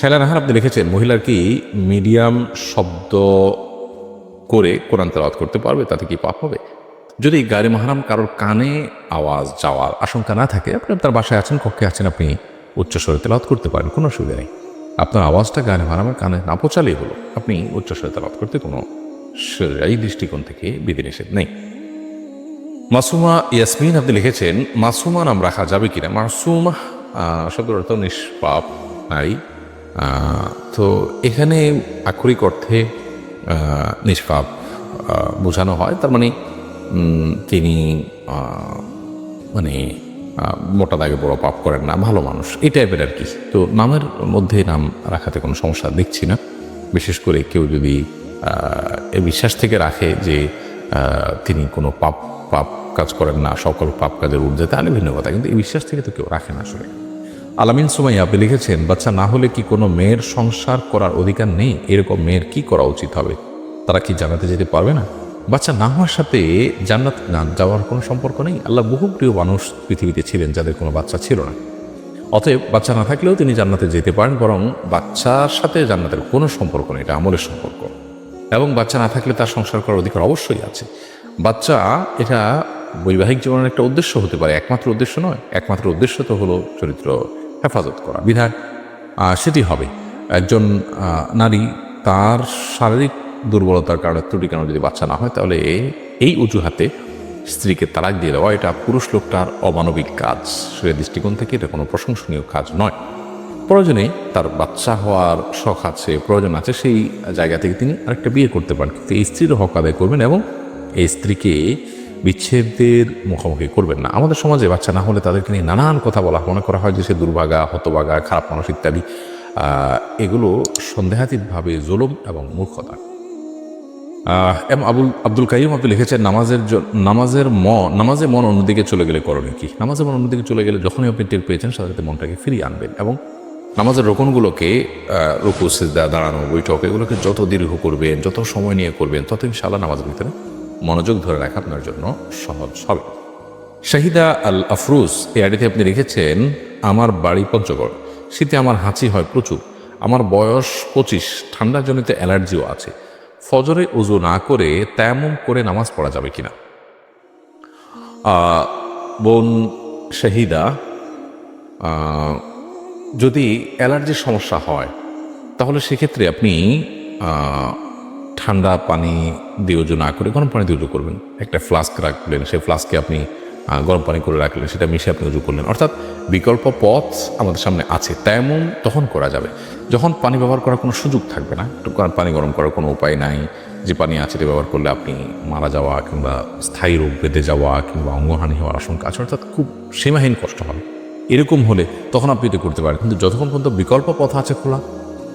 শাইলা নাহার আপনি লিখেছেন মহিলার কি মিডিয়াম শব্দ করে কোরআন তেলাওয়াত করতে পারবে? তাতে কি পাপ হবে? যদি গাড়ি মাহারাম কারোর কানে আওয়াজ যাওয়ার আশঙ্কা না থাকে আপনি আপনার বাসায় আছেন কক্ষে আছেন আপনি উচ্চস্বরে তেলাওয়াত করতে পারেন কোনো অসুবিধা নেই। আপনার আওয়াজটা গাড়ি মাহারামের কানে না পৌঁছালেই হলো। আপনি উচ্চস্বরে তেলাওয়াত করতে কোনো এই দৃষ্টিকোণ থেকে বিধিনিষেধ নেই। মাসুমা ইয়াসমিন আপনি লিখেছেন মাসুমা নাম রাখা যাবে কিনা? মাসুমা আহ, শব্দের অর্থ নিষ্পাপ নারী। তো এখানে আক্ষরিক অর্থে নিষ্পাপ বোঝানো হয়। তার মানে তিনি মানে মোটা দাগে বড় পাপ করেন না, ভালো মানুষ, এই টাইপের আর কি। তো নামের মধ্যে নাম রাখাতে কোনো সমস্যা দেখছি না। বিশেষ করে কেউ যদি এ বিশ্বাস থেকে রাখে যে তিনি কোনো পাপ পাপ কাজ করেন না, সকল পাপ কাজের ঊর্ধ্বে, তাহলে ভিন্ন কথা। কিন্তু এই বিশ্বাস থেকে তো কেউ রাখে না আসলে। আলামিন সুমাই আপনি লিখেছেন, বাচ্চা না হলে কি কোনো মেয়ের সংসার করার অধিকার নেই? এরকম মেয়ের কি করা উচিত হবে? তারা কি জানাতে যেতে পারবে না? বাচ্চা না হওয়ার সাথে জান্নাত না যাওয়ার কোনো সম্পর্ক নেই? আল্লাহ বহু প্রিয় মানুষ পৃথিবীতে ছিলেন যাদের কোনো বাচ্চা ছিল না। অতএব বাচ্চা না থাকলেও তিনি জান্নাতে যেতে পারেন, বরং বাচ্চার সাথে জান্নাতের কোনো সম্পর্ক নেই, এটা আমলের সম্পর্ক। এবং বাচ্চা না থাকলে তার সংসার করার অধিকার অবশ্যই আছে। বাচ্চা, এটা বৈবাহিক জীবনের একটা উদ্দেশ্য হতে পারে, একমাত্র উদ্দেশ্য নয়। একমাত্র উদ্দেশ্য তো হলো চরিত্র। হেফাজত করা। বিধায় সেটি হবে। একজন নারী তার শারীরিক দুর্বলতার কারণে ত্রুটি কারণে যদি বাচ্চা না হয়, তাহলে এই অজুহাতে স্ত্রীকে তালাক দিয়ে দেওয়া, এটা পুরুষ লোকটার অমানবিক কাজ। সে দৃষ্টিকোণ থেকে এটা কোনো প্রশংসনীয় কাজ নয়। প্রয়োজনে তার বাচ্চা হওয়ার শখ আছে, প্রয়োজন আছে, সেই জায়গা থেকে তিনি আরেকটা বিয়ে করতে পারেন। কিন্তু এই স্ত্রীর হক আদায় করবেন এবং এই স্ত্রীকে বিচ্ছেদের মুখোমুখি করবেন না। আমাদের সমাজে বাচ্চা না হলে তাদেরকে নিয়ে নানান কথা বলা মনে করা হয় যে সে দুর্ভাগা, হতভাগা, খারাপ মানুষ ইত্যাদি। এগুলো সন্দেহাতীতভাবে জুলুম এবং মূর্খতা। এম আবুল, আব্দুল কাইম আপনি লিখেছেন, নামাজের নামাজের ম নামাজে মন অন্যদিকে চলে গেলে করণীয় কি? নামাজে মন অন্যদিকে চলে গেলে যখনই আপনি টের পেয়েছেন সাথে মনটাকে ফিরিয়ে আনবেন এবং নামাজের রোকনগুলোকে রুকু, সিজদা, দাঁড়ানো, বৈঠক, এগুলোকে যত দীর্ঘ করবেন, যত সময় নিয়ে করবেন, তত ইনশাআল্লাহ নামাজের ভিতরে মনোযোগ ধরে রাখা আপনার জন্য সহজ হবে। শাহিদা আল আফরুজ এই আইডিতে আপনি লিখেছেন, আমার বাড়ি পঞ্চগড়। শীতে আমার হাঁচি হয় প্রচুর। আমার বয়স পঁচিশ। ঠান্ডাজনিত অ্যালার্জিও আছে। ফজরে উজু না করে তেমন করে নামাজ পড়া যাবে কিনা? বোন শাহিদা যদি অ্যালার্জির সমস্যা হয়, তাহলে সেক্ষেত্রে আপনি ঠান্ডা পানি দিয়ে উজু না করে, গরম পানি দিয়ে উজু করবেন, একটা ফ্লাস্ক রাখলেন, সেই ফ্লাস্কে আপনি গরম পানি করে রাখলেন, সেটা মিশে আপনি উজু করলেন। অর্থাৎ বিকল্প পথ আমাদের সামনে আছে, তেমন তখন করা যাবে। যখন পানি ব্যবহার করার কোনো সুযোগ থাকবে না পানি গরম করার কোনো উপায় নাই, যে পানি আছে এটা ব্যবহার করলে আপনি মারা যাওয়া কিংবা স্থায়ী রোগ বেঁধে যাওয়া কিংবা অঙ্গহানি হওয়ার আশঙ্কা আছে, অর্থাৎ খুব সীমাহীন কষ্ট হবে। এরকম হলে তখন আপনি এটা করতে পারেন, কিন্তু যতক্ষণ পর্যন্ত বিকল্প পথ আছে খোলা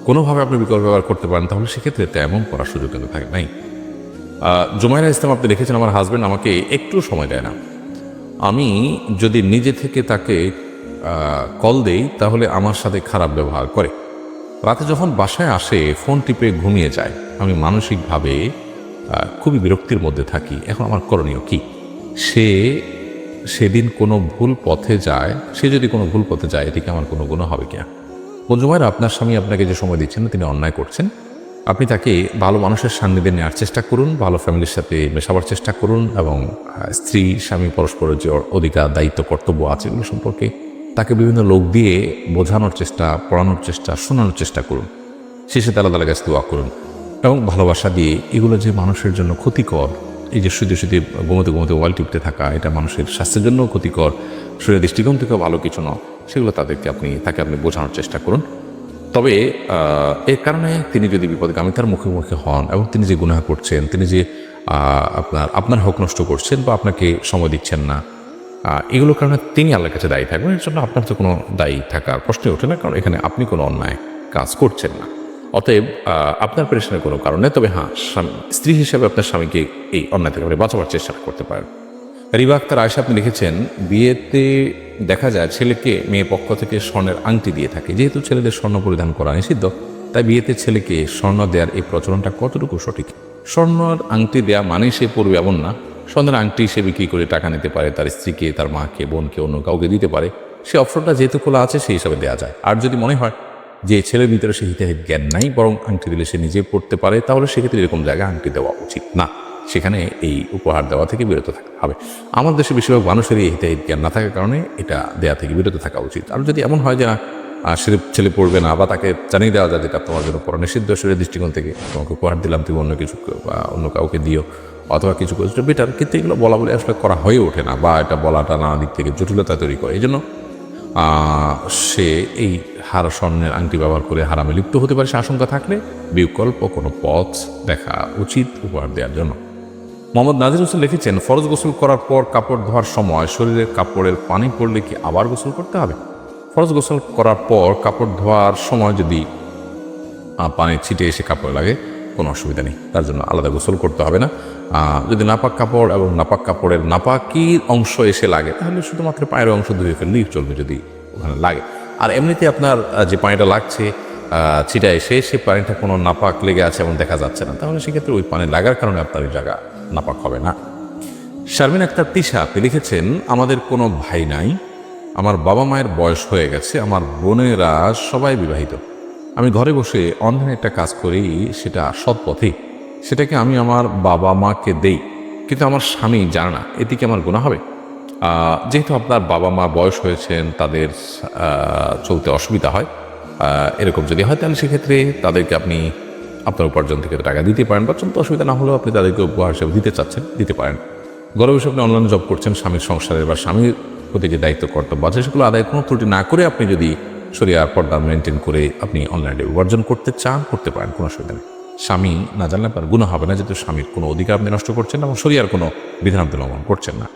কোনোভাবে আপনি বিকল্প ব্যবহার করতে পারেন, তাহলে সেক্ষেত্রে তেমন করার সুযোগ কিন্তু থাকে, নাই? জুমাইরা ইসলাম আপনি দেখেছেন, আমার হাজব্যান্ড আমাকে একটু সময় দেয় না। আমি যদি নিজে থেকে তাকে কল দেই, তাহলে আমার সাথে খারাপ ব্যবহার করে। রাতে যখন বাসায় আসে ফোন টিপে ঘুমিয়ে যায়। আমি মানসিকভাবে খুবই বিরক্তির মধ্যে থাকি। এখন আমার করণীয় কি? সে, সেদিন কোনো ভুল পথে যায়, সে যদি কোনো ভুল পথে যায়, এটিকে আমার কোনো গুণ হবে কিনা? বন্ধুমায়ের আপনার স্বামী আপনাকে যে সময় দিচ্ছেন, তিনি অন্যায় করছেন। আপনি তাকে ভালো মানুষের সান্নিধ্যে নেওয়ার চেষ্টা করুন, ভালো ফ্যামিলির সাথে মেশাবার চেষ্টা করুন এবং স্ত্রী, স্বামী পরস্পরের যে অধিকার, দায়িত্ব, কর্তব্য আছে এগুলো সম্পর্কে তাকে বিভিন্ন লোক দিয়ে বোঝানোর চেষ্টা, পড়ানোর চেষ্টা, শোনানোর চেষ্টা করুন। শেষে তালা তালা কাছে দোয়া করুন এবং ভালোবাসা দিয়ে এগুলো যে মানুষের জন্য ক্ষতিকর এই যে শুধু শুধু ঘুমোতে ঘুমোতে ওয়াল টিপতে থাকা, এটা মানুষের স্বাস্থ্যের জন্য ক্ষতিকর, শরীরের দৃষ্টিকোণ থেকেও ভালো কিছু নয়, সেগুলো তাদেরকে আপনি, তাকে আপনি বোঝানোর চেষ্টা করুন। তবে এর কারণে তিনি যদি বিপদগামিতার মুখোমুখি হন এবং তিনি যে গুনাহ করছেন, তিনি যে আপনার আপনার হক নষ্ট করছেন বা আপনাকে সময় দিচ্ছেন না এগুলোর কারণে তিনি আল্লাহর কাছে দায়ী থাকবেন। এর জন্য আপনার তো কোনো দায়ী থাকার প্রশ্নই ওঠে না, কারণ এখানে আপনি কোনো অন্যায় কাজ করছেন না। অতএব আপনার পেরেশানের কোনো কারণে তবে হ্যাঁ স্ত্রী হিসেবে আপনার স্বামীকে এই অন্যায় থেকে আপনি বাঁচাবার চেষ্টা করতে পারেন। রিবা আক্তার আয়সা আপনি লিখেছেন, বিয়েতে দেখা যায় ছেলেকে মেয়ে পক্ষ থেকে স্বর্ণের আংটি দিয়ে থাকে। যেহেতু ছেলেদের স্বর্ণ পরিধান করা নিষিদ্ধ, তাই বিয়েতে ছেলেকে স্বর্ণ দেওয়ার এই প্রচলনটা কতটুকু সঠিক? স্বর্ণর আংটি দেওয়া মানে সে পড়বে এমন না। স্বর্ণের আংটি সে বিক্রি করে টাকা নিতে পারে, তার স্ত্রীকে, তার মাকে, বোনকে অন্য কাউকে দিতে পারে। সে অপশনটা যেহেতু খোলা আছে, সেই হিসাবে দেওয়া যায়। আর যদি মনে হয় যে ছেলের ভিতরে সে হিতাহিত জ্ঞান নাই, বরং আংটি দিলে সে নিজে পড়তে পারে, তাহলে সেক্ষেত্রে এরকম জায়গায় আংটি দেওয়া উচিত না। সেখানে এই উপহার দেওয়া থেকে বিরত থাকতে হবে। আমার দেশে বেশিরভাগ মানুষেরই এই হিতাহিত জ্ঞান না থাকার কারণে এটা দেওয়া থেকে বিরত থাকা উচিত। আর যদি এমন হয় যে না সে ছেলে পড়বে না বা তাকে জানিয়ে দেওয়া যায় যেটা তোমার জন্য পড়া নিষিদ্ধ, শরীরের দৃষ্টিকোণ থেকে তোমাকে উপহার দিলাম, তুমি অন্য কিছু বা অন্য কাউকে দিও, অথবা কিছু করছ বেটার কিন্তু এগুলো বলা বলে আসলে করা হয়ে ওঠে না, বা এটা বলাটা নানা দিক থেকে জটিলতা তৈরি করে। এই জন্য সে এই হার স্বর্ণের আংটি ব্যবহার করে হারামে লিপ্ত হতে পারে, সে আশঙ্কা থাকলে বিকল্প কোনো পথ দেখা উচিত উপহার দেওয়ার জন্য। মোহাম্মদ নাজির হোসেন লিখেছেন, ফরজ গোসল করার পর কাপড় ধোয়ার সময় শরীরের কাপড়ের পানি পড়লে কি আবার গোসল করতে হবে? ফরজ গোসল করার পর কাপড় ধোয়ার সময় যদি পানি ছিটে এসে কাপড় লাগে, কোনো অসুবিধা নেই। তার জন্য আলাদা গোসল করতে হবে না। যদি নাপাক কাপড় এবং নাপাক কাপড়ের নাপাকি অংশ এসে লাগে, তাহলে শুধুমাত্র পায়ের অংশ ধুয়ে ফেললেই চলবে যদি ওখানে লাগে। আর এমনিতে আপনার যে পানিটা লাগছে ছিটা এসে সে পানিটা কোনো নাপাক লেগে আছে এবং দেখা যাচ্ছে না, তাহলে সেক্ষেত্রে ওই পানি লাগার কারণে আপনার ওই জায়গা নাপাক হবে না। শারমিন আক্তার তিশা, আপনি লিখেছেন, আমাদের কোনো ভাই নাই, আমার বাবা মায়ের বয়স হয়ে গেছে, আমার বোনেরা সবাই বিবাহিত। আমি ঘরে বসে অনলাইনে একটা কাজ করি, সেটা সৎ পথে সেটাকে আমি আমার বাবা মাকে দেই, কিন্তু আমার স্বামী জানে না এতে কি আমার গুণা হবে। যেহেতু আপনার বাবা মা বয়স হয়েছেন, তাদের চলতে অসুবিধা হয় এরকম যদি হয়, তাহলে সেক্ষেত্রে তাদেরকে আপনি আপনার উপার্জন থেকে টাকা দিতে পারেন, বা চলতে অসুবিধা না হলেও আপনি তাদেরকে উপহার হিসেবে দিতে চাচ্ছেন, দিতে পারেন। গর্ব হিসেবে আপনি অনলাইনে জব করছেন, স্বামীর সংসারের বা স্বামীর প্রতি যে দায়িত্ব, কর্তব্য আছে, সেগুলো আদায় কোনো ত্রুটি না করে আপনি যদি শরিয়ার পর্দা মেনটেন করে আপনি অনলাইনে উপার্জন করতে চান, করতে পারেন, কোনো অসুবিধা নেই। স্বামী না জানলে আপনার গুণ হবে না, যেহেতু স্বামীর কোনো অধিকার আপনি নষ্ট করছেন না এবং শরিয়ার কোনো বিধান আপনি লঙ্ঘন করছেন না।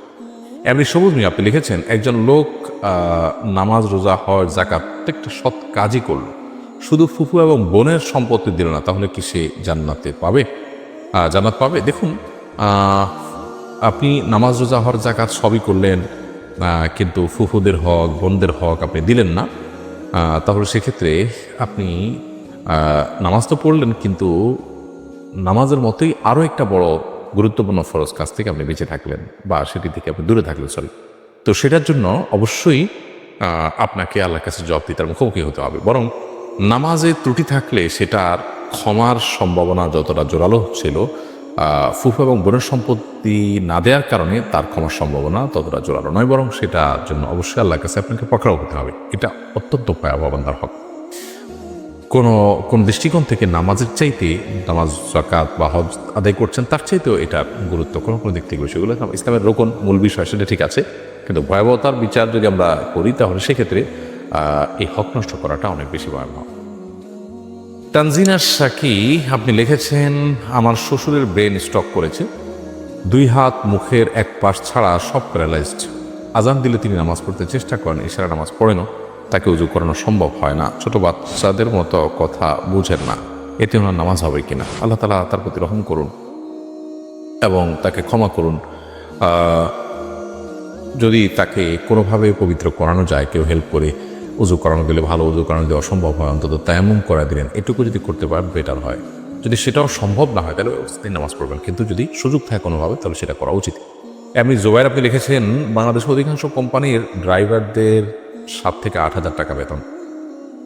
এমনি সবুজ মিয়া, আপনি লিখেছেন, একজন লোক নামাজ, রোজা, হজ জাকাত প্রত্যেকটা সৎ কাজই করল। শুধু ফুফু এবং বোনের সম্পত্তি দিল না, তাহলে কি সে জান্নাতে পাবে? জান্নাত পাবে? দেখুন আপনি নামাজ, রোজা, হজ জাকাত সবই করলেন কিন্তু ফুফুদের হক, বোনদের হক আপনি দিলেন না। তাহলে সেক্ষেত্রে আপনি নামাজ তো পড়লেন, কিন্তু নামাজের মতোই আরও একটা বড় গুরুত্বপূর্ণ ফরজ কাজ থেকে আপনি বেঁচে থাকলেন, বা সেটি থেকে আপনি দূরে থাকলেন সরি তো সেটার জন্য অবশ্যই আপনাকে আল্লাহর কাছে জব দিতার মুখোমুখি হতে হবে। বরং নামাজে ত্রুটি থাকলে সেটার ক্ষমার সম্ভাবনা যতটা জোরালো ছিল ফুফু এবং বোনের সম্পত্তি না দেওয়ার কারণে তার ক্ষমার সম্ভাবনা ততটা জোরালো নয়, বরং সেটার জন্য অবশ্যই আল্লাহর কাছে আপনাকে পকড়াও হতে হবে। এটা অত্যন্ত ভয়াবহ হক। কোনো, কোন দৃষ্টিকোণ থেকে নামাজের চাইতে নামাজ জাকাত বা হজ আদায় করছেন, তার চাইতেও এটা গুরুত্ব কোনো কোনো দিক থেকে বিষয়গুলো ইসলামের রোকন মূল বিষয়, সেটা ঠিক আছে। কিন্তু ভয়াবহতার বিচার যদি আমরা করি, তাহলে সেক্ষেত্রে এই হক নষ্ট করাটা অনেক বেশি ভয়াবহ। তানজিনা সাকি, আপনি লিখেছেন, আমার শ্বশুরের ব্রেন স্টক করেছে। দুই হাত মুখের এক পাশ ছাড়া সব প্যারালাইজড। আজান দিলে তিনি নামাজ পড়তে চেষ্টা করেন ইশারা নামাজ পড়েন তাকে উজু করানো সম্ভব হয় না। ছোট বাচ্চাদের মতো কথা বুঝেন না। এতে ওনার নামাজ হবে কিনা? আল্লাহ তালা তার প্রতি রহম করুন এবং তাকে ক্ষমা করুন। যদি তাকে কোনোভাবে পবিত্র করানো যায়, কেউ হেল্প করে উজু করানো গেলে ভালো উজু করানো দেওয়া সম্ভব হয়, অন্তত তায়ামুম করা দিলেন। এটুকু যদি করতে পারেন বেটার হয়। যদি সেটাও সম্ভব না হয়, তাহলে তিনি নামাজ পড়বেন। কিন্তু যদি সুযোগ থাকে কোনোভাবে, তাহলে সেটা করা উচিত। এমনি জোবাইর আপনি লিখেছেন, বাংলাদেশের অধিকাংশ কোম্পানির ড্রাইভারদের সাত থেকে আট হাজার টাকা বেতন।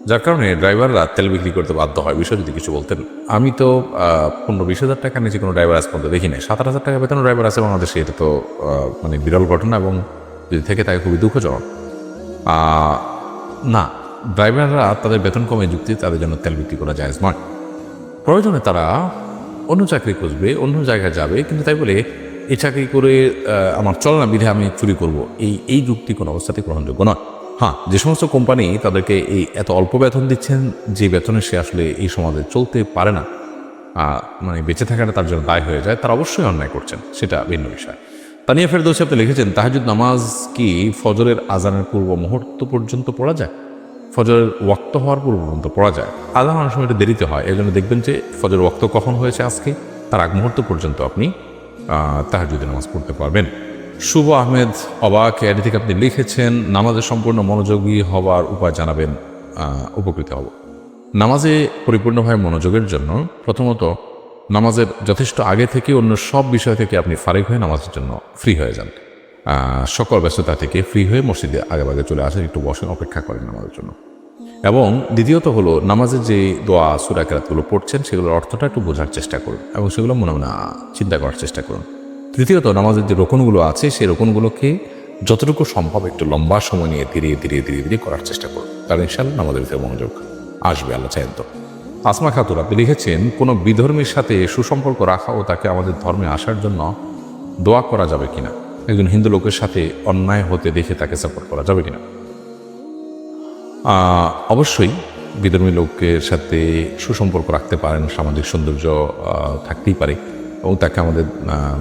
যার কারণে ড্রাইভাররা তেল বিক্রি করতে বাধ্য হয়। বিষয় যদি কিছু বলতেন। আমি তো পনেরো বিশ হাজার টাকা নিচে কোনো ড্রাইভার আজ পর্যন্ত দেখি নাই। সাত হাজার টাকা বেতন ড্রাইভার আছে বাংলাদেশে। এটা তো মানে বিরল ঘটনা এবং যদি থেকে তাকে খুবই দুঃখজনক। না, ড্রাইভাররা তাদের বেতন কমে যুক্তি তাদের জন্য তেল বিক্রি করা যায় নয় প্রয়োজনে তারা অন্য চাকরি খুঁজবে, অন্য জায়গায় যাবে, কিন্তু তাই বলে এই চাকরি করে আমার চলনা বিধে আমি চুরি করব। এই এই যুক্তি কোনো অবস্থাতে গ্রহণযোগ্য নয়। হ্যাঁ যে সমস্ত কোম্পানি তাদেরকে এই এত অল্প বেতন দিচ্ছেন, যে বেতনে সে আসলে এই সমাজে চলতে পারে না মানে বেঁচে থাকাটা তার জন্য দায় হয়ে যায়, তারা অবশ্যই অন্যায় করছেন, সেটা ভিন্ন বিষয়। তানিয়া ফেরদৌসি আপনি লিখেছেন, তাহাজুদ নামাজ কি ফজরের আজানের পূর্ব মুহূর্ত পর্যন্ত পড়া যায়? ফজরের ওয়াক্ত হওয়ার পূর্ব পর্যন্ত পড়া যায়? আজান অনেক সময় দেরিতে হয় এই জন্য দেখবেন যে ফজরের ওয়াক্ত কখন হয়েছে আজকে, তার আগ মুহূর্ত পর্যন্ত আপনি তাহাজুদের নামাজ পড়তে পারবেন। শুভ আহমেদ অবাক এডি থেকে আপনি লিখেছেন, নামাজে সম্পূর্ণ মনোযোগী হওয়ার উপায় জানাবেন। উপকৃত হব। নামাজে পরিপূর্ণভাবে মনোযোগের জন্য প্রথমত নামাজের যথেষ্ট আগে থেকে অন্য সব বিষয় থেকে আপনি ফারিক হয়ে নামাজের জন্য ফ্রি হয়ে যান। সকল ব্যস্ততা থেকে ফ্রি হয়ে মসজিদে আগেভাগে চলে আসেন, একটু বসেন, অপেক্ষা করেন নামাজের জন্য। এবং দ্বিতীয়ত হলো নামাজের যে দোয়া সুরাকেরাতগুলো পড়ছেন, সেগুলোর অর্থটা একটু বোঝার চেষ্টা করুন এবং সেগুলো মনে মনে চিন্তা করার চেষ্টা করুন। তৃতীয়ত, নামাজের যে রোকনগুলো আছে, সেই রোকনগুলোকে যতটুকু সম্ভব একটু লম্বা সময় নিয়ে ধীরে ধীরে ধীরে ধীরে করার চেষ্টা করুন। তাহলে ইনশাল্লাহ আমাদের ভিতরে মনোযোগ আসবে, আল্লাহ চাইন তো। আসমা খাতুর আপনি লিখেছেন, কোনো বিধর্মীর সাথে সুসম্পর্ক রাখা ও তাকে আমাদের ধর্মে আসার জন্য দোয়া করা যাবে কিনা? একজন হিন্দু লোকের সাথে অন্যায় হতে দেখে তাকে সাপোর্ট করা যাবে কিনা? অবশ্যই বিধর্মী লোকের সাথে সুসম্পর্ক রাখতে পারেন, সামাজিক সৌন্দর্য থাকতেই পারে। এবং তাকে আমাদের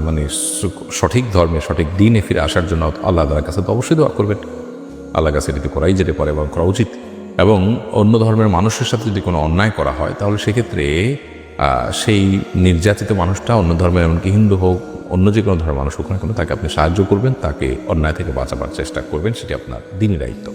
মানে সঠিক ধর্মে, সঠিক দিনে ফিরে আসার জন্য আল্লাহ তালার কাছে তো অবশ্যই দোয়া করবেন। আল্লাহর কাছে এটি করাই যেতে পারে এবং করা উচিত। এবং অন্য ধর্মের মানুষের সাথে যদি কোনো অন্যায় করা হয়, তাহলে সেক্ষেত্রে সেই নির্যাতিত মানুষটা অন্য ধর্মের, এমনকি হিন্দু হোক, অন্য যে কোনো ধর্মের মানুষ হোক না কেন, তাকে আপনি সাহায্য করবেন, তাকে অন্যায় থেকে বাঁচাবার চেষ্টা করবেন, সেটি আপনার দিনই দায়িত্ব।